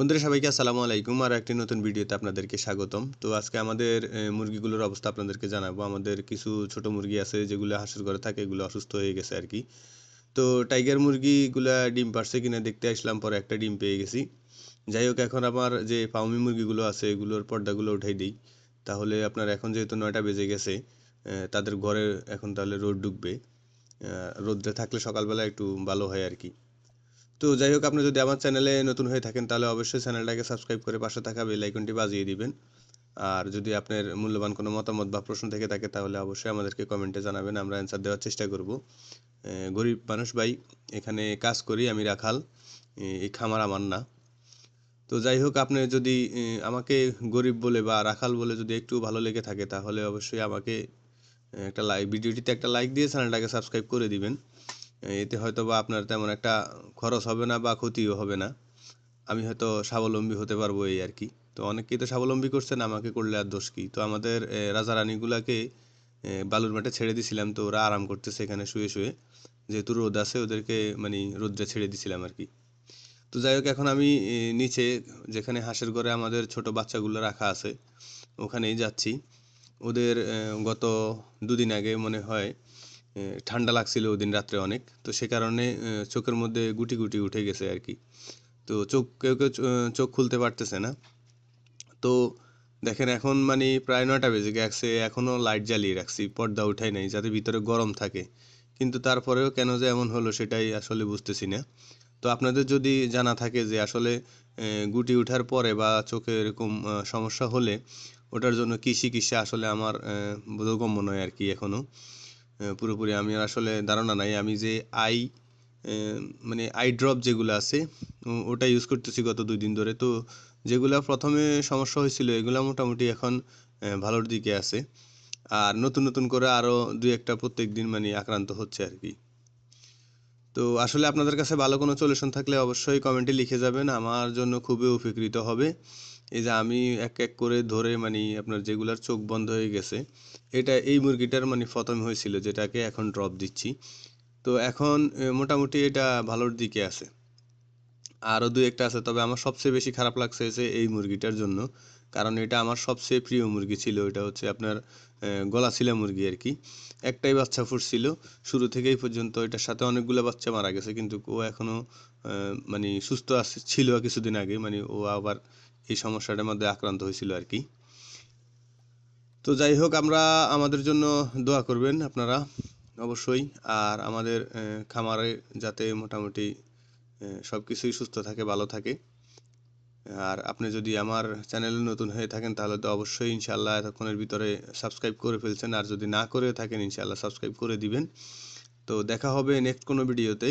বন্ধুরা, সবাইকে আসসালামু আলাইকুম। আর একটি নতুন ভিডিওতে আপনাদেরকে স্বাগতম। তো আজকে আমাদের মুরগিগুলোর অবস্থা আপনাদেরকে জানাব। আমাদের কিছু ছোট মুরগি আছে যেগুলো হাঁসের ঘরে থাকে, এগুলো অসুস্থ হয়ে গেছে আর কি। তো টাইগার মুরগিগুলা ডিম পারছে কিনা দেখতে আসলাম, পরে একটা ডিম পেয়ে গেছি। যাই হোক, এখন আমার যে পাউমি মুরগিগুলো আছে, এগুলোর পর্দাগুলো উঠাই দিই। তাহলে আপনার এখন যেহেতু নয়টা বেজে গেছে তাদের ঘরে এখন তাহলে রোদ ঢুকবে। রোদ্রে থাকলে সকালবেলা একটু ভালো হয় আর কি। তো যাই হোক, আপনি যদি আমার চ্যানেলে নতুন হয়ে থাকেন, তাহলে অবশ্যই চ্যানেলটাকে সাবস্ক্রাইব করে পাশে থাকা বেল আইকনটি বাজিয়ে দিবেন। আর যদি আপনার মূল্যবান কোনো মতামত বা প্রশ্ন থেকে থাকে, তাহলে অবশ্যই আমাদেরকে কমেন্টে জানাবেন, আমরা অ্যান্সার দেওয়ার চেষ্টা করব। গরিব মানুষ ভাই, এখানে কাজ করি আমি, রাখাল। এই খামার আমার না। তো যাই হোক, আপনি যদি আমাকে গরিব বলে বা রাখাল বলে যদি একটু ভালো লেগে থাকে, তাহলে অবশ্যই আমাকে একটা লাইক ভিডিওটিতে একটা লাইক দিয়ে চ্যানেলটাকে সাবস্ক্রাইব করে দিবেন। এতে হয়তো বা আপনার তেমন একটা খরচ হবে না বা ক্ষতিও হবে না। আমি হয়তো স্বাবলম্বী হতে পারব এই আর কি। তো অনেকেই তো স্বাবলম্বী করছেন, আমাকে করলে আর দোষ কি? তো আমাদের রাজা রানীগুলাকে বালুর মাঠে ছেড়ে দিছিলাম তো ওরা আরাম করতেছে এখানে শুয়ে শুয়ে। যেহেতু রোদ আছে, ওদেরকে মানে রোদ্রে ছেড়ে দিছিলাম আর কি। তো যাই হোক, এখন আমি নিচে যেখানে হাঁসের ঘরে আমাদের ছোট বাচ্চাগুলো রাখা আছে, ওখানেই যাচ্ছি। ওদের গত দুদিন আগে মনে হয় ঠান্ডা লাগছিল ওদিন রাত্রে অনেক। তো সে কারণে চোখের মধ্যে গুটি গুটি উঠে গেছে আর কি। তো চোখ কেউ কেউ চোখ খুলতে পারতেছে না। তো দেখেন এখন মানে প্রায় নয়টা বেজে গেছে এখনও লাইট জ্বালিয়ে রাখছি পর্দা উঠাই নাই যাতে ভিতরে গরম থাকে। কিন্তু তারপরেও কেন যে এমন হলো সেটাই আসলে বুঝতেছি না। তো আপনাদের যদি জানা থাকে যে আসলে গুটি ওঠার পরে বা চোখে এরকম সমস্যা হলে ওটার জন্য কি চিকিৎসা আসলে আমার বোধগম্য নয় আর কি এখনও। আহ, পুরোপুরি আমি আসলে ধারণা নাই। আমি যে আই মানে আই ড্রপ যেগুলো আছে ওটা ইউজ করতেছি গত দুই দিন ধরে। তো যেগুলা প্রথমে সমস্যা হয়েছিল, এগুলো মোটামুটি এখন ভালোর দিকে আছে। আর নতুন নতুন করে আরও দুই একটা প্রত্যেক দিন মানে আক্রান্ত হচ্ছে আর কি। তো আসলে আপনাদের কাছে ভালো কোনো সলিউশন থাকলে অবশ্যই কমেন্টে লিখে যাবেন। আমার জন্য খুবই উপকৃত হবে। এই যে আমি এক এক করে ধরে মানে আপনার যেগুলার চোখ বন্ধ হয়ে গেছে এটা এই মুরগিটার মানে প্রথমে হয়েছিল যেটাকে এখন ড্রপ দিচ্ছি। তো এখন মোটামুটি এটা ভালোর দিকে আছে। আরও দু একটা আছে তবে আমার সবচেয়ে বেশি খারাপ লাগছে হচ্ছে এই মুরগিটার জন্য কারণ এটা আমার সবচেয়ে প্রিয় মুরগি ছিল এটা হচ্ছে আপনার গলাছিলা মুরগি আর কি। একটাই বাচ্চা ফুটছিল শুরু থেকেই পর্যন্ত এটার সাথে অনেকগুলো বাচ্চা মারা গেছে কিন্তু ও এখনও আহ, মানে সুস্থ আছে ছিল কিছুদিন আগে মানে ও আবার এই সমস্যাটার মধ্যে আক্রান্ত হয়েছিল আর কি। তো যাই হোক, আমরা আমাদের জন্য দোয়া করবেন আপনারা, অবশ্যই। আর আমাদের খামারে যাতে মোটামুটি সব কিছুই সুস্থ থাকে, ভালো থাকে। আর আপনি যদি আমার চ্যানেলে নতুন হয়ে থাকেন, তাহলে তো অবশ্যই ইনশাল্লাহ এতক্ষণের ভিতরে সাবস্ক্রাইব করে ফেলছেন। আর যদি না করে থাকেন ইনশাল্লাহ সাবস্ক্রাইব করে দিবেন। তো দেখা হবে নেক্সট কোনো ভিডিওতে।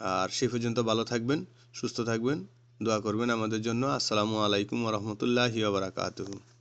আর সে পর্যন্ত ভালো থাকবেন, সুস্থ থাকবেন। দোয়া করবেন আমাদের জন্য। আসসালামু আলাইকুম রহমতুল্লাহি বারাকাতুহু।